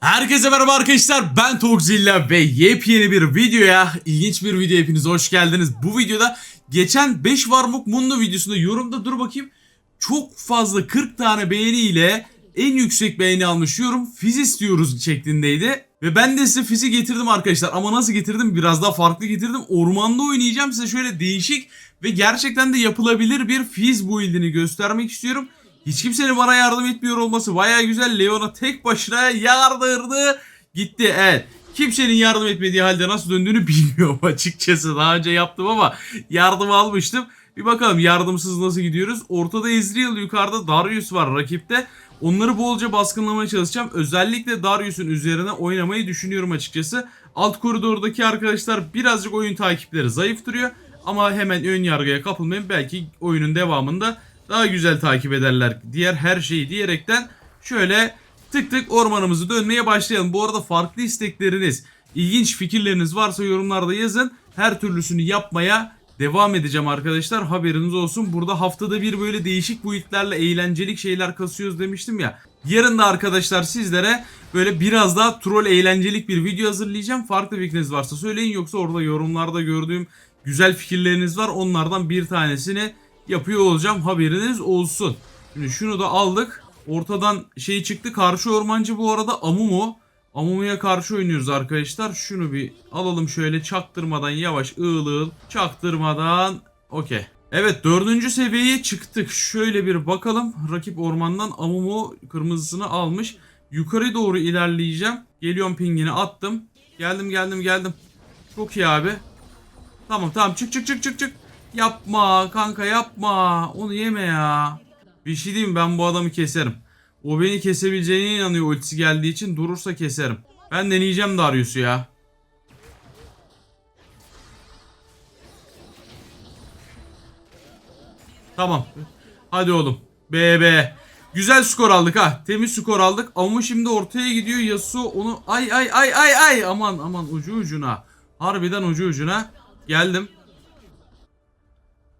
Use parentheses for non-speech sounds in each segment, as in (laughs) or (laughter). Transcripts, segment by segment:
Herkese merhaba arkadaşlar ben Tokzilla ve yepyeni bir videoya ilginç bir video hepiniz hoş geldiniz. Bu videoda geçen 5 Varmuk Mundo videosunda yorumda dur bakayım çok fazla 40 tane beğeniyle en yüksek beğeni almış yorum fiz istiyoruz şeklindeydi. Ve ben de size fizi getirdim arkadaşlar ama nasıl getirdim biraz daha farklı getirdim. Ormanda oynayacağım size şöyle değişik ve gerçekten de yapılabilir bir fiz build'ini göstermek istiyorum. Hiç kimsenin bana yardım etmiyor olması baya güzel. Leon'a tek başına yardırdı. Gitti evet. Kimsenin yardım etmediği halde nasıl döndüğünü (laughs) bilmiyorum açıkçası. Daha önce yaptım ama yardım almıştım. Bir bakalım yardımsız nasıl gidiyoruz. Ortada Ezreal yukarıda Darius var rakipte. Onları bolca baskınlamaya çalışacağım. Özellikle Darius'un üzerine oynamayı düşünüyorum açıkçası. Alt koridordaki arkadaşlar birazcık oyun takipleri zayıf duruyor. Ama hemen ön yargıya kapılmayın. Belki oyunun devamında daha güzel takip ederler. Diğer her şeyi diyerekten şöyle tık tık ormanımızı dönmeye başlayalım. Bu arada farklı istekleriniz, ilginç fikirleriniz varsa yorumlarda yazın. Her türlüsünü yapmaya devam edeceğim arkadaşlar. Haberiniz olsun. Burada haftada bir böyle değişik boyutlarla eğlencelik şeyler kasıyoruz demiştim ya. Yarın da arkadaşlar sizlere böyle biraz daha troll eğlencelik bir video hazırlayacağım. Farklı fikriniz varsa söyleyin yoksa orada yorumlarda gördüğüm güzel fikirleriniz var. Onlardan bir tanesini yapıyor olacağım. Haberiniz olsun. Şimdi şunu da aldık. Ortadan şey çıktı. Karşı ormancı bu arada Amumu. Amumu'ya karşı oynuyoruz arkadaşlar. Şunu bir alalım şöyle çaktırmadan yavaş ığıl ığıl. Çaktırmadan okey. Evet dördüncü seviyeye çıktık. Şöyle bir bakalım. Rakip ormandan Amumu kırmızısını almış. Yukarı doğru ilerleyeceğim. Geliyorum pingini attım. Geldim geldim geldim. Çok iyi abi. Tamam tamam çık çık çık çık çık. Yapma kanka yapma. Onu yeme ya. Bir şey diyeyim ben bu adamı keserim. O beni kesebileceğine inanıyor ultisi geldiği için durursa keserim. Ben deneyeceğim Darius'u ya. Tamam. Hadi oğlum. BB. Güzel skor aldık ha. Temiz skor aldık. Ama şimdi ortaya gidiyor Yasuo onu ay ay ay ay ay aman aman ucu ucuna. Harbiden ucu ucuna. Geldim.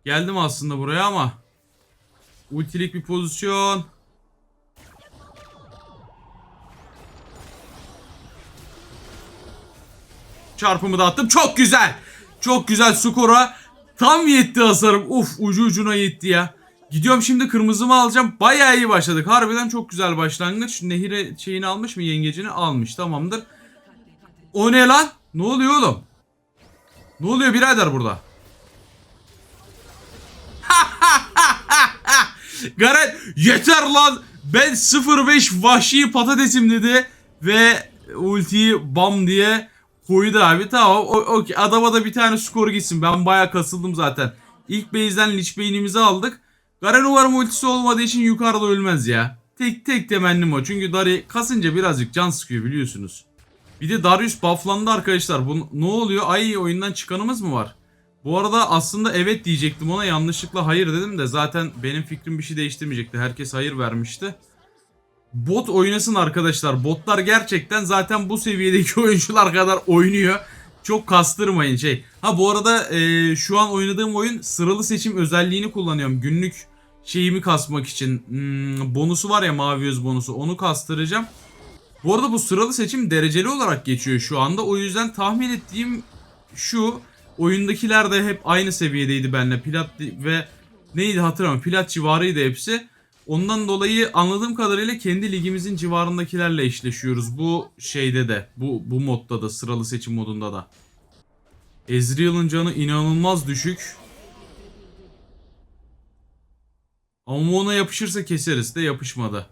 Geldim aslında buraya ama. Ultilik bir pozisyon. Çarpımı da attım. Çok güzel. Çok güzel skora. Tam yetti hasarım. Uf ucu ucuna yetti ya. Gidiyorum şimdi kırmızımı alacağım. Bayağı iyi başladık. Harbiden çok güzel başlangıç. Nehire şeyini almış mı yengecini? Almış. Tamamdır. O ne lan? Ne oluyor oğlum? Ne oluyor birader burada? Garen yeter lan. Ben 05 vahşi patatesim dedi ve ultiyi bam diye koydu abi. Tamam o, okey. adama da bir tane skor gitsin. Ben bayağı kasıldım zaten. İlk base'den Lich Bey'imizi aldık. Garen umarım ultisi olmadığı için yukarıda ölmez ya. Tek tek temennim o. Çünkü Dari kasınca birazcık can sıkıyor biliyorsunuz. Bir de Darius bufflandı arkadaşlar. Bu ne oluyor? Ay oyundan çıkanımız mı var? Bu arada aslında evet diyecektim ona yanlışlıkla hayır dedim de zaten benim fikrim bir şey değiştirmeyecekti. Herkes hayır vermişti. Bot oynasın arkadaşlar. Botlar gerçekten zaten bu seviyedeki (laughs) oyuncular kadar oynuyor. Çok kastırmayın şey. Ha bu arada e, şu an oynadığım oyun sıralı seçim özelliğini kullanıyorum. Günlük şeyimi kasmak için. Hmm, bonusu var ya mavi yüz bonusu. Onu kastıracağım. Bu arada bu sıralı seçim dereceli olarak geçiyor şu anda. O yüzden tahmin ettiğim şu. Oyundakiler de hep aynı seviyedeydi benimle. Plat ve neydi hatırlamıyorum. Plat civarıydı hepsi. Ondan dolayı anladığım kadarıyla kendi ligimizin civarındakilerle eşleşiyoruz. Bu şeyde de. Bu, bu modda da. Sıralı seçim modunda da. Ezreal'ın canı inanılmaz düşük. Ama ona yapışırsa keseriz de yapışmadı.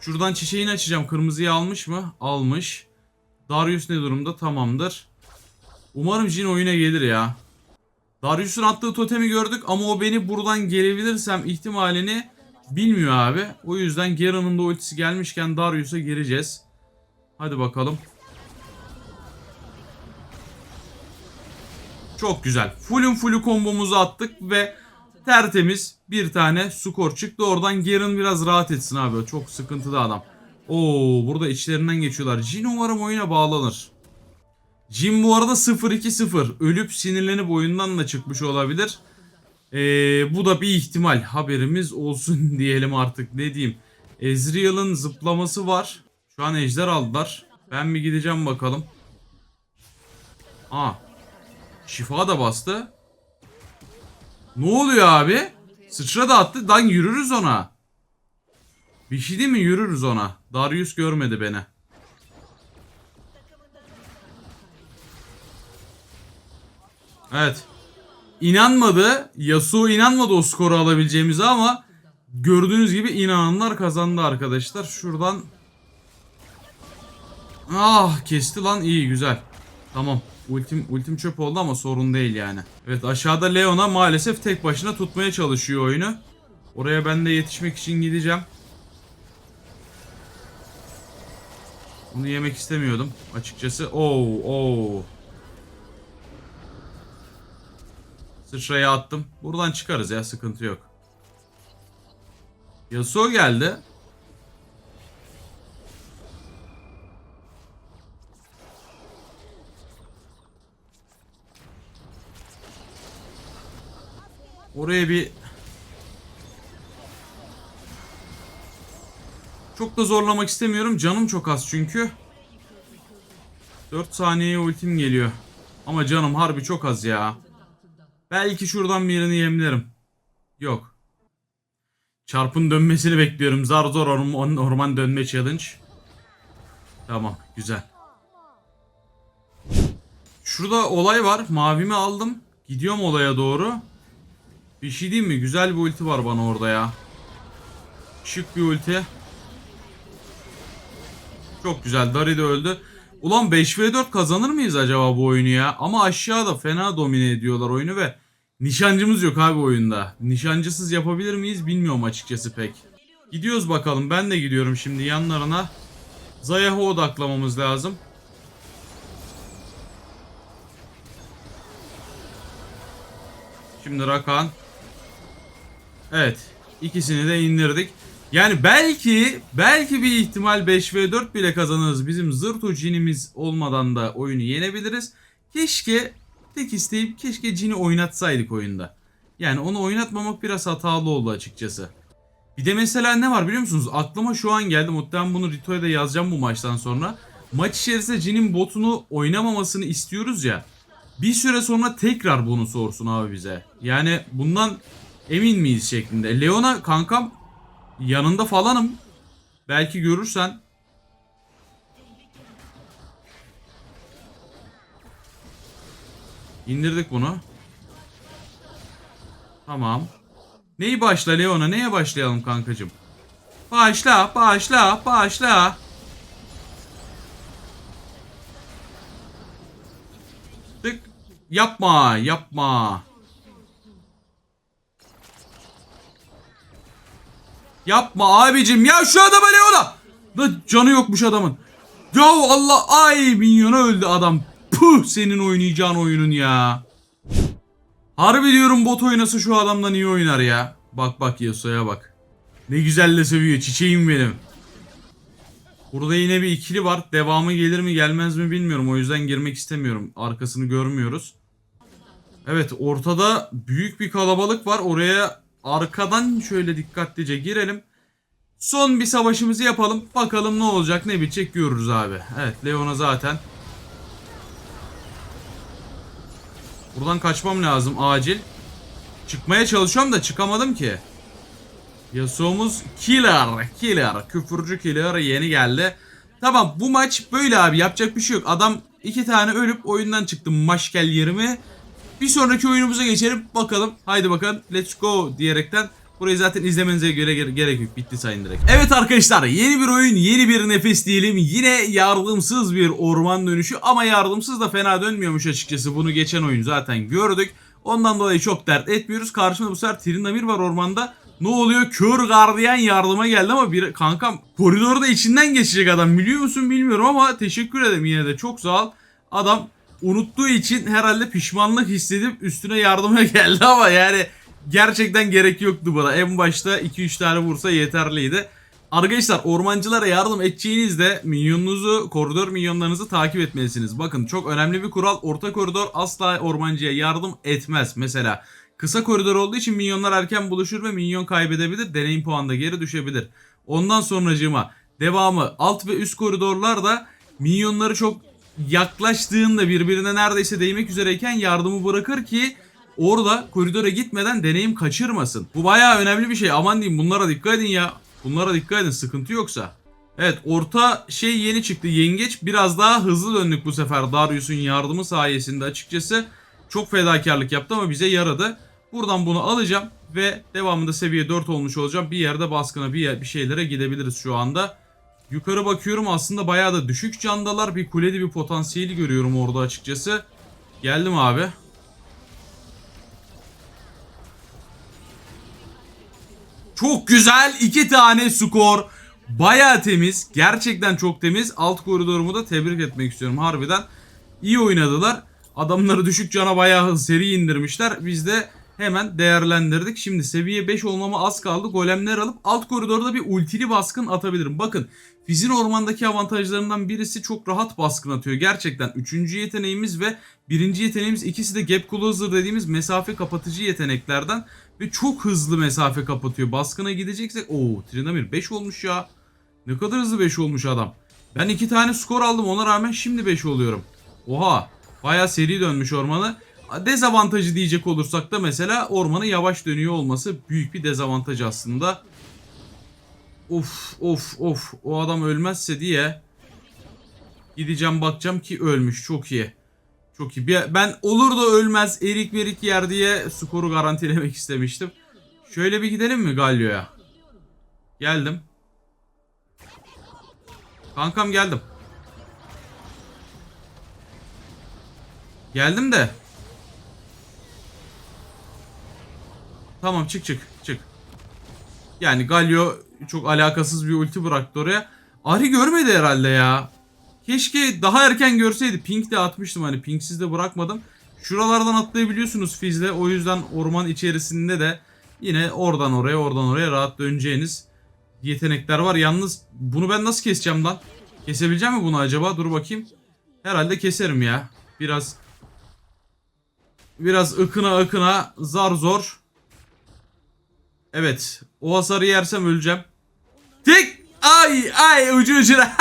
Şuradan çiçeğini açacağım. Kırmızıyı almış mı? Almış. Darius ne durumda? Tamamdır. Umarım Jin oyuna gelir ya. Darius'un attığı totemi gördük ama o beni buradan gelebilirsem ihtimalini bilmiyor abi. O yüzden Garen'ın da ultisi gelmişken Darius'a gireceğiz. Hadi bakalım. Çok güzel. Full'ün full'ü kombomuzu attık ve tertemiz bir tane skor çıktı. Oradan Garen biraz rahat etsin abi. Çok sıkıntılı adam. Oo burada içlerinden geçiyorlar. Jin umarım oyuna bağlanır. Jin bu arada 0-2-0. Ölüp sinirlenip oyundan da çıkmış olabilir. Ee, bu da bir ihtimal. Haberimiz olsun (laughs) diyelim artık ne diyeyim. Ezreal'ın zıplaması var. Şu an ejder aldılar. Ben bir gideceğim bakalım. Aa. Şifa da bastı. Ne oluyor abi? Sıçra da attı. Lan yürürüz ona. Bir şey değil mi? Yürürüz ona. Darius görmedi beni. Evet. İnanmadı. Yasuo inanmadı o skoru alabileceğimize ama gördüğünüz gibi inananlar kazandı arkadaşlar. Şuradan Ah kesti lan iyi güzel. Tamam. Ultim, ultim çöp oldu ama sorun değil yani. Evet aşağıda Leona maalesef tek başına tutmaya çalışıyor oyunu. Oraya ben de yetişmek için gideceğim. Onu yemek istemiyordum açıkçası. Oo, oo. Sıçraya attım. Buradan çıkarız ya sıkıntı yok. Yasuo geldi. Oraya bir Çok da zorlamak istemiyorum. Canım çok az çünkü. 4 saniyeye ultim geliyor. Ama canım harbi çok az ya. Belki şuradan birini yemlerim. Yok. Çarpın dönmesini bekliyorum. Zar zor orman, orman dönme challenge. Tamam güzel. Şurada olay var. Mavimi aldım. Gidiyorum olaya doğru. Bir şey diyeyim mi? Güzel bir ulti var bana orada ya. Şık bir ulti. Çok güzel. Dari de öldü. Ulan 5v4 kazanır mıyız acaba bu oyunu ya? Ama aşağıda fena domine ediyorlar oyunu ve nişancımız yok abi oyunda. Nişancısız yapabilir miyiz bilmiyorum açıkçası pek. Gidiyoruz bakalım. Ben de gidiyorum şimdi yanlarına. Zayah'a odaklamamız lazım. Şimdi Rakan. Evet. ikisini de indirdik. Yani belki belki bir ihtimal 5v4 bile kazanırız. Bizim zırt cinimiz olmadan da oyunu yenebiliriz. Keşke tek isteyip keşke cini oynatsaydık oyunda. Yani onu oynatmamak biraz hatalı oldu açıkçası. Bir de mesela ne var biliyor musunuz? Aklıma şu an geldi. Muhtemelen bunu Rito'ya da yazacağım bu maçtan sonra. Maç içerisinde Jin'in botunu oynamamasını istiyoruz ya. Bir süre sonra tekrar bunu sorsun abi bize. Yani bundan emin miyiz şeklinde. Leona kankam yanında falanım. Belki görürsen. İndirdik bunu. Tamam. Neyi başla Leona? Neye başlayalım kankacım? Başla, başla, başla. Tık. Yapma, yapma. Yapma abicim ya şu adama Leona. Da canı yokmuş adamın. Ya Allah ay minyona öldü adam. Puh senin oynayacağın oyunun ya. Harbi diyorum bot oynasa şu adamdan iyi oynar ya. Bak bak Yasuo'ya bak. Ne güzel de sövüyor çiçeğim benim. Burada yine bir ikili var. Devamı gelir mi gelmez mi bilmiyorum. O yüzden girmek istemiyorum. Arkasını görmüyoruz. Evet ortada büyük bir kalabalık var. Oraya arkadan şöyle dikkatlice girelim. Son bir savaşımızı yapalım. Bakalım ne olacak ne bitecek görürüz abi. Evet Leon'a zaten. Buradan kaçmam lazım acil. Çıkmaya çalışıyorum da çıkamadım ki. Yasuo'muz killer. Killer. Küfürcü killer yeni geldi. Tamam bu maç böyle abi yapacak bir şey yok. Adam iki tane ölüp oyundan çıktı maşkel yerime. Bir sonraki oyunumuza geçelim. Bakalım. Haydi bakalım. Let's go diyerekten. Burayı zaten izlemenize göre gere- gerek yok. Bitti sayın direkt. Evet arkadaşlar yeni bir oyun yeni bir nefes diyelim. Yine yardımsız bir orman dönüşü ama yardımsız da fena dönmüyormuş açıkçası. Bunu geçen oyun zaten gördük. Ondan dolayı çok dert etmiyoruz. Karşımda bu sefer Trinamir var ormanda. Ne oluyor? Kör gardiyan yardıma geldi ama bir kankam koridorda içinden geçecek adam biliyor musun bilmiyorum ama teşekkür ederim yine de çok sağ ol. Adam unuttuğu için herhalde pişmanlık hissedip üstüne yardıma (laughs) geldi ama yani gerçekten gerek yoktu buna. En başta 2-3 tane vursa yeterliydi. Arkadaşlar ormancılara yardım edeceğinizde minyonunuzu, koridor minyonlarınızı takip etmelisiniz. Bakın çok önemli bir kural. Orta koridor asla ormancıya yardım etmez. Mesela kısa koridor olduğu için minyonlar erken buluşur ve minyon kaybedebilir. Deneyim puanı da geri düşebilir. Ondan sonracığıma devamı alt ve üst koridorlarda minyonları çok yaklaştığında birbirine neredeyse değmek üzereyken yardımı bırakır ki orada koridora gitmeden deneyim kaçırmasın. Bu bayağı önemli bir şey. Aman diyeyim bunlara dikkat edin ya. Bunlara dikkat edin sıkıntı yoksa. Evet orta şey yeni çıktı yengeç. Biraz daha hızlı döndük bu sefer Darius'un yardımı sayesinde açıkçası. Çok fedakarlık yaptı ama bize yaradı. Buradan bunu alacağım ve devamında seviye 4 olmuş olacağım. Bir yerde baskına bir, yer, bir şeylere gidebiliriz şu anda. Yukarı bakıyorum aslında bayağı da düşük candalar. Bir kuleli bir potansiyeli görüyorum orada açıkçası. Geldim abi. Çok güzel iki tane skor. Baya temiz. Gerçekten çok temiz. Alt koridorumu da tebrik etmek istiyorum harbiden. İyi oynadılar. Adamları düşük cana bayağı seri indirmişler. Biz de hemen değerlendirdik. Şimdi seviye 5 olmama az kaldı. Golemler alıp alt koridorda bir ultili baskın atabilirim. Bakın Fizin ormandaki avantajlarından birisi çok rahat baskın atıyor. Gerçekten 3. yeteneğimiz ve 1. yeteneğimiz ikisi de gap closer dediğimiz mesafe kapatıcı yeteneklerden ve çok hızlı mesafe kapatıyor. Baskına gideceksek ooo Trinamir 5 olmuş ya. Ne kadar hızlı 5 olmuş adam. Ben 2 tane skor aldım ona rağmen şimdi 5 oluyorum. Oha baya seri dönmüş ormanı. Dezavantajı diyecek olursak da mesela ormanı yavaş dönüyor olması büyük bir dezavantaj aslında. Of of of o adam ölmezse diye gideceğim bakacağım ki ölmüş çok iyi. Çok iyi. Ben olur da ölmez erik verik yer diye skoru garantilemek (laughs) istemiştim. Şöyle bir gidelim mi Galio'ya? Geldim. Kankam geldim. Geldim de. Tamam çık çık. Yani Galio çok alakasız bir ulti bıraktı oraya. Ari görmedi herhalde ya. Keşke daha erken görseydi. Pink de atmıştım hani pinksiz de bırakmadım. Şuralardan atlayabiliyorsunuz Fizz'le. O yüzden orman içerisinde de yine oradan oraya oradan oraya rahat döneceğiniz yetenekler var. Yalnız bunu ben nasıl keseceğim lan? Kesebileceğim mi bunu acaba? Dur bakayım. Herhalde keserim ya. Biraz biraz ıkına ıkına zar zor. Evet. O hasarı yersem öleceğim. Tek ay ay ucu ucuna.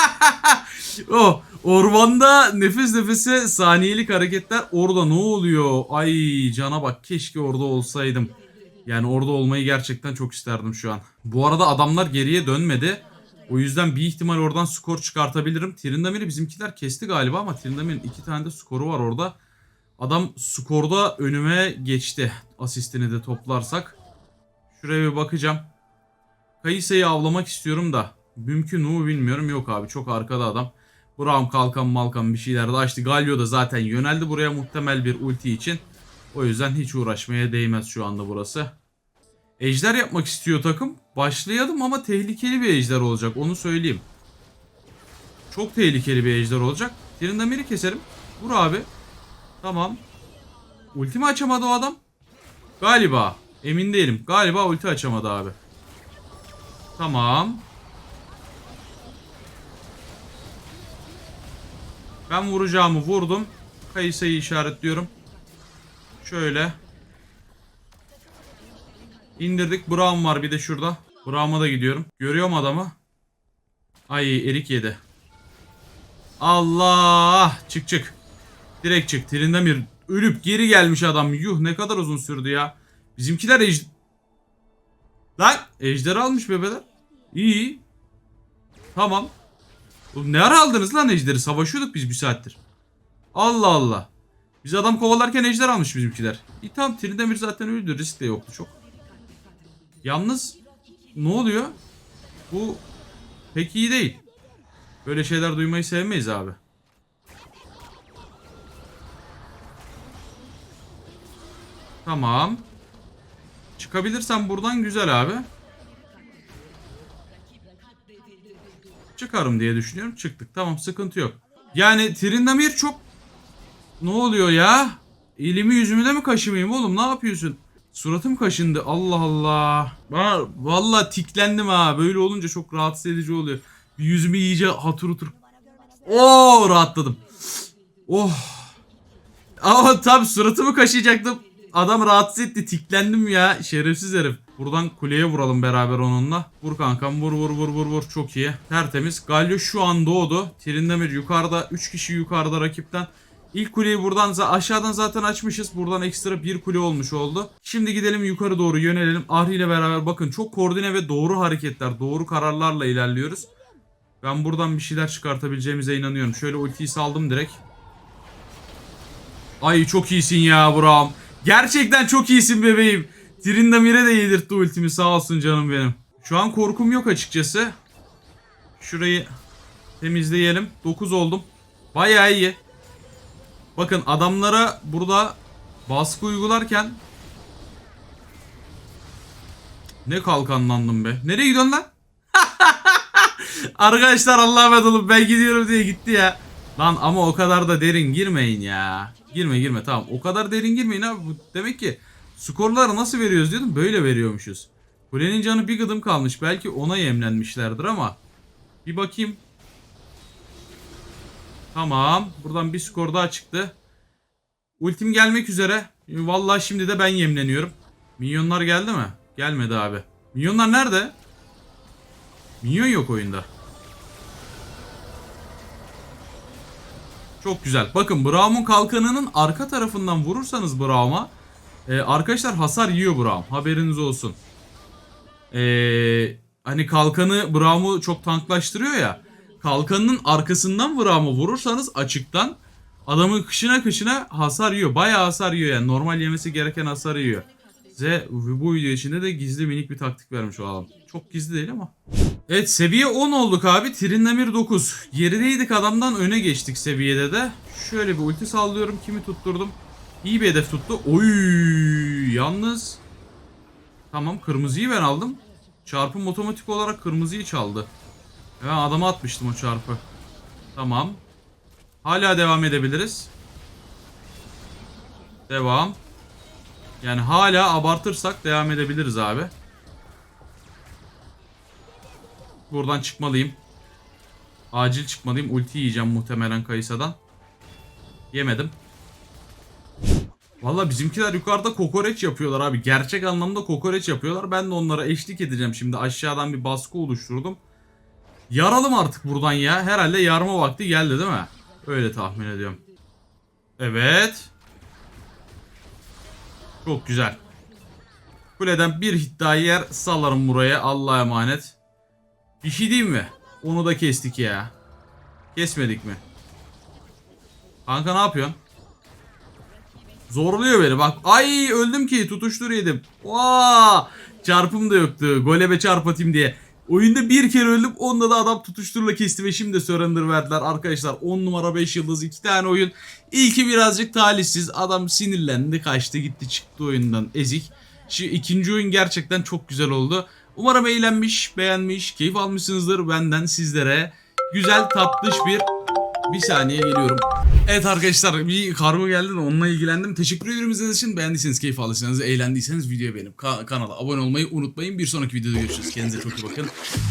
(laughs) o ormanda nefes nefese saniyelik hareketler orada ne oluyor? Ay cana bak keşke orada olsaydım. Yani orada olmayı gerçekten çok isterdim şu an. Bu arada adamlar geriye dönmedi. O yüzden bir ihtimal oradan skor çıkartabilirim. Trindamir'i bizimkiler kesti galiba ama Trindamir'in iki tane de skoru var orada. Adam skorda önüme geçti. Asistini de toplarsak. Şuraya bir bakacağım. Kayısayı avlamak istiyorum da. Mümkün mu bilmiyorum. Yok abi çok arkada adam. Braum kalkan malkan bir şeyler de açtı. Galio da zaten yöneldi buraya muhtemel bir ulti için. O yüzden hiç uğraşmaya değmez şu anda burası. Ejder yapmak istiyor takım. Başlayalım ama tehlikeli bir ejder olacak onu söyleyeyim. Çok tehlikeli bir ejder olacak. Trindamir'i keserim. Vur abi. Tamam. Ulti mi açamadı o adam? Galiba. Emin değilim. Galiba ulti açamadı abi. Tamam. Ben vuracağımı vurdum. Kayısayı işaretliyorum. Şöyle. İndirdik. Brown var bir de şurada. Brown'a da gidiyorum. Görüyorum adamı. Ay erik yedi. Allah! Çık çık. Direkt çık. Trindamir ölüp geri gelmiş adam. Yuh ne kadar uzun sürdü ya. Bizimkiler ej... Lan ejder almış bebeler. İyi. Tamam. Oğlum ne ara aldınız lan ejderi? Savaşıyorduk biz bir saattir. Allah Allah. Biz adam kovalarken ejder almış bizimkiler. İyi tamam Trindamir zaten öldü. Risk de yoktu çok. Yalnız ne oluyor? Bu pek iyi değil. Böyle şeyler duymayı sevmeyiz abi. Tamam. Çıkabilirsem buradan güzel abi. Çıkarım diye düşünüyorum. Çıktık. Tamam sıkıntı yok. Yani Trindamir çok... Ne oluyor ya? Elimi yüzümü de mi kaşımayayım oğlum? Ne yapıyorsun? Suratım kaşındı. Allah Allah. Ben valla tiklendim ha. Böyle olunca çok rahatsız edici oluyor. Bir yüzümü iyice hatır hutur. Oo rahatladım. Oh. Ama tam suratımı kaşıyacaktım. Adam rahatsız etti. Tiklendim ya. Şerefsiz herif. Buradan kuleye vuralım beraber onunla. Vur kankam vur vur vur vur vur çok iyi. Tertemiz. Galio şu an doğdu. Trindamir yukarıda 3 kişi yukarıda rakipten. İlk kuleyi buradan aşağıdan zaten açmışız. Buradan ekstra bir kule olmuş oldu. Şimdi gidelim yukarı doğru yönelelim. Ahri ile beraber bakın çok koordine ve doğru hareketler, doğru kararlarla ilerliyoruz. Ben buradan bir şeyler çıkartabileceğimize inanıyorum. Şöyle ultiyi saldım direkt. Ay çok iyisin ya Buram. Gerçekten çok iyisin bebeğim. Trindamir'e de yedirtti ultimi sağ olsun canım benim. Şu an korkum yok açıkçası. Şurayı temizleyelim. 9 oldum. Bayağı iyi. Bakın adamlara burada baskı uygularken ne kalkanlandım be. Nereye gidiyorsun lan? (laughs) Arkadaşlar Allah'a emanet olun ben gidiyorum diye gitti ya. Lan ama o kadar da derin girmeyin ya. Girme girme tamam. O kadar derin girmeyin abi. Demek ki skorları nasıl veriyoruz diyordum. Böyle veriyormuşuz. Kulenin canı bir gıdım kalmış. Belki ona yemlenmişlerdir ama. Bir bakayım. Tamam. Buradan bir skor daha çıktı. Ultim gelmek üzere. Vallahi şimdi de ben yemleniyorum. Minyonlar geldi mi? Gelmedi abi. Minyonlar nerede? Minyon yok oyunda. Çok güzel. Bakın Braum'un kalkanının arka tarafından vurursanız Braum'a e, arkadaşlar hasar yiyor Braum. Haberiniz olsun. E, hani kalkanı Braum'u çok tanklaştırıyor ya. Kalkanının arkasından Braum'u vurursanız açıktan adamın kışına kışına hasar yiyor. Bayağı hasar yiyor yani. Normal yemesi gereken hasar yiyor. Size bu video içinde de gizli minik bir taktik vermiş olalım. Çok gizli değil ama. Evet seviye 10 olduk abi. Trindamir 9. Gerideydik adamdan öne geçtik seviyede de. Şöyle bir ulti sallıyorum. Kimi tutturdum? İyi bir hedef tuttu. Oy yalnız. Tamam kırmızıyı ben aldım. Çarpım otomatik olarak kırmızıyı çaldı. Ben adama atmıştım o çarpı. Tamam. Hala devam edebiliriz. Devam. Yani hala abartırsak devam edebiliriz abi. Buradan çıkmalıyım. Acil çıkmalıyım. Ulti yiyeceğim muhtemelen Kayısa'dan. Yemedim. Valla bizimkiler yukarıda kokoreç yapıyorlar abi. Gerçek anlamda kokoreç yapıyorlar. Ben de onlara eşlik edeceğim şimdi. Aşağıdan bir baskı oluşturdum. Yaralım artık buradan ya. Herhalde yarma vakti geldi değil mi? Öyle tahmin ediyorum. Evet. Çok güzel. Kuleden bir hit daha yer salarım buraya. Allah'a emanet. Bir şey diyeyim mi? Onu da kestik ya. Kesmedik mi? Kanka ne yapıyorsun? Zorluyor beni bak. Ay öldüm ki tutuştur yedim. Vaa! Çarpım da yoktu. Golebe çarp atayım diye. Oyunda bir kere öldüm. Onda da adam tutuşturla kesti ve şimdi surrender verdiler. Arkadaşlar 10 numara 5 yıldız 2 tane oyun. İlki birazcık talihsiz. Adam sinirlendi kaçtı gitti çıktı oyundan ezik. Şu ikinci oyun gerçekten çok güzel oldu. Umarım eğlenmiş, beğenmiş, keyif almışsınızdır benden sizlere. Güzel tatlış bir bir saniye geliyorum. Evet arkadaşlar bir kargo geldi de onunla ilgilendim. Teşekkür ederim izlediğiniz için. Beğendiyseniz, keyif aldıysanız, eğlendiyseniz videoya beğenip ka- kanala abone olmayı unutmayın. Bir sonraki videoda görüşürüz. Kendinize çok iyi bakın.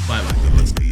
Bay bay.